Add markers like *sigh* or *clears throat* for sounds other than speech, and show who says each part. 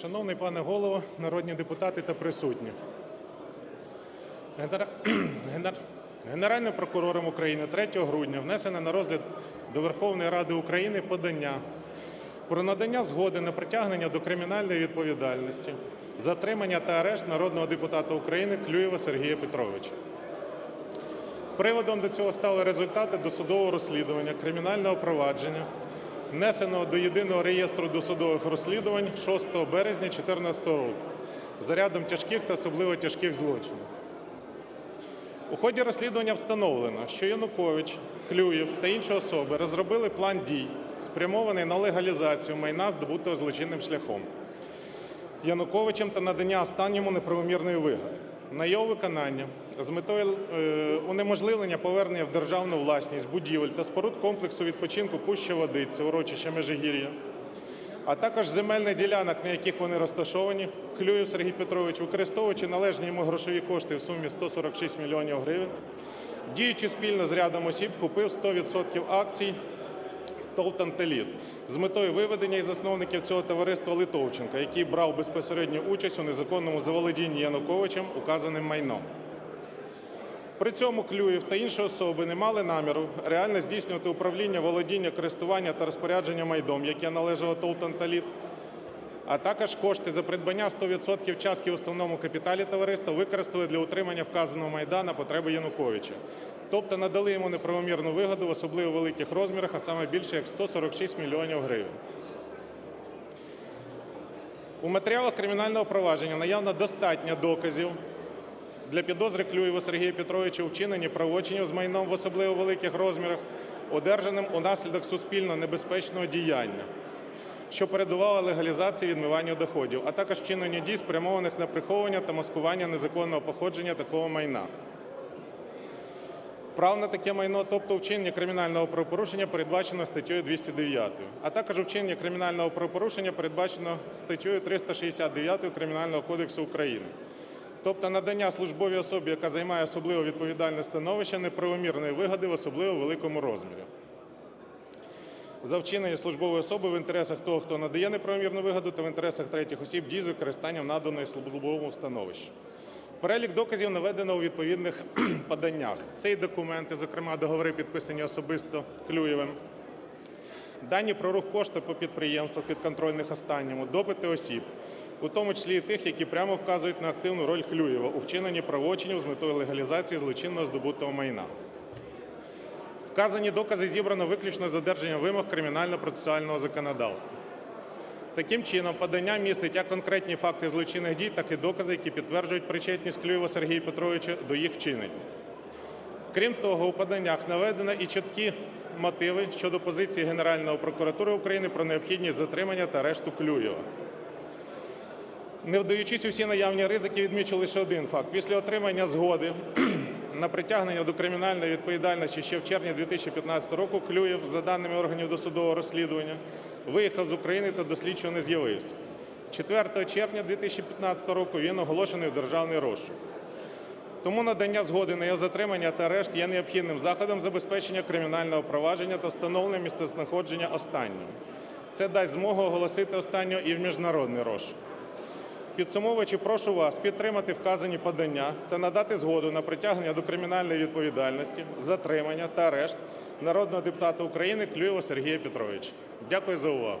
Speaker 1: Шановний пане голово, народні депутати та присутні. Генера- *clears throat* Генер- Генеральним прокурором України 3 грудня внесено на розгляд до Верховної Ради України подання про надання згоди на притягнення до кримінальної відповідальності, затримання та арешт народного депутата України Клюєва Сергія Петровича. Приводом до цього стали результати досудового розслідування кримінального провадження, внесеного до єдиного реєстру досудових розслідувань 6 березня 2014 року за рядом тяжких та особливо тяжких злочинів. У ході розслідування встановлено, що Янукович, Клюєв та інші особи розробили план дій, спрямований на легалізацію майна, здобутого злочинним шляхом. Януковичем та надання останньому неправомірної вигоди. На його виконання з метою е, унеможливлення повернення в державну власність будівель та споруд комплексу відпочинку Пуща Водиця, урочища Межигір'я, а також земельних ділянок, на яких вони розташовані, Клюєв Сергій Петрович, використовуючи належні йому грошові кошти в сумі 146 мільйонів гривень, діючи спільно з рядом осіб, купив 100% акцій ТОВ «Танталіт» з метою виведення із засновників цього товариства Литовченка, який брав безпосередню участь у незаконному заволодінні Януковичем указаним майном. При цьому Клюєв та інші особи не мали наміру реально здійснювати управління, володіння, користування та розпорядження майном, яке належало ТОВ «Танталіт», а також кошти за придбання 100% частки в основному капіталі товариства використали для утримання вказаного майна на потреби Януковича, тобто надали йому неправомірну вигоду в особливо великих розмірах, а саме більше як 146 мільйонів гривень. У матеріалах кримінального провадження наявно достатньо доказів для підозри Клюєва Сергія Петровича у вчиненні правочинів з майном в особливо великих розмірах, одержаним унаслідок суспільно небезпечного діяння, що передувало легалізації відмивання доходів, а також вчинення дій, спрямованих на приховування та маскування незаконного походження такого майна. Прав на таке майно, тобто вчинення кримінального правопорушення, передбачено статтею 209, а також вчинення кримінального правопорушення передбачено статтею 369 Кримінального кодексу України. Тобто надання службовій особі, яка займає особливо відповідальне становище, неправомірної вигоди в особливо великому розмірі. За вчинення службової особи в інтересах того, хто надає неправомірну вигоду, та в інтересах третіх осіб дій з використанням наданої службовому становищу. Перелік доказів наведено у відповідних *clears throat* поданнях. Це і документи, зокрема договори, підписані особисто Клюєвим, дані про рух коштів по підприємствах підконтрольних останньому, допити осіб, у тому числі і тих, які прямо вказують на активну роль Клюєва у вчиненні правочинів з метою легалізації злочинного здобутого майна. Вказані докази зібрано виключно з одержанням вимог кримінально-процесуального законодавства. Таким чином, подання містить як конкретні факти злочинних дій, так і докази, які підтверджують причетність Клюєва Сергія Петровича до їх вчинень. Крім того, у поданнях наведено і чіткі мотиви щодо позиції Генеральної прокуратури України про необхідність затримання та арешту Клюєва. Не вдаючись у всі наявні ризики, відмічу лише один факт. Після отримання згоди *clears throat* на притягнення до кримінальної відповідальності ще в червні 2015 року Клюєв, за даними органів досудового розслідування, виїхав з України та до не з'явився. 4 червня 2015 року він оголошений в державний розшук. Тому надання згоди на його затримання та арешт є необхідним заходом забезпечення кримінального провадження та встановлення місцезнаходження останнього. Це дасть змогу оголосити останнього і в міжнародний розшук. Підсумовуючи, прошу вас підтримати вказані подання та надати згоду на притягнення до кримінальної відповідальності, затримання та арешт народного депутата України Клюєва Сергія Петровича. Дякую за увагу.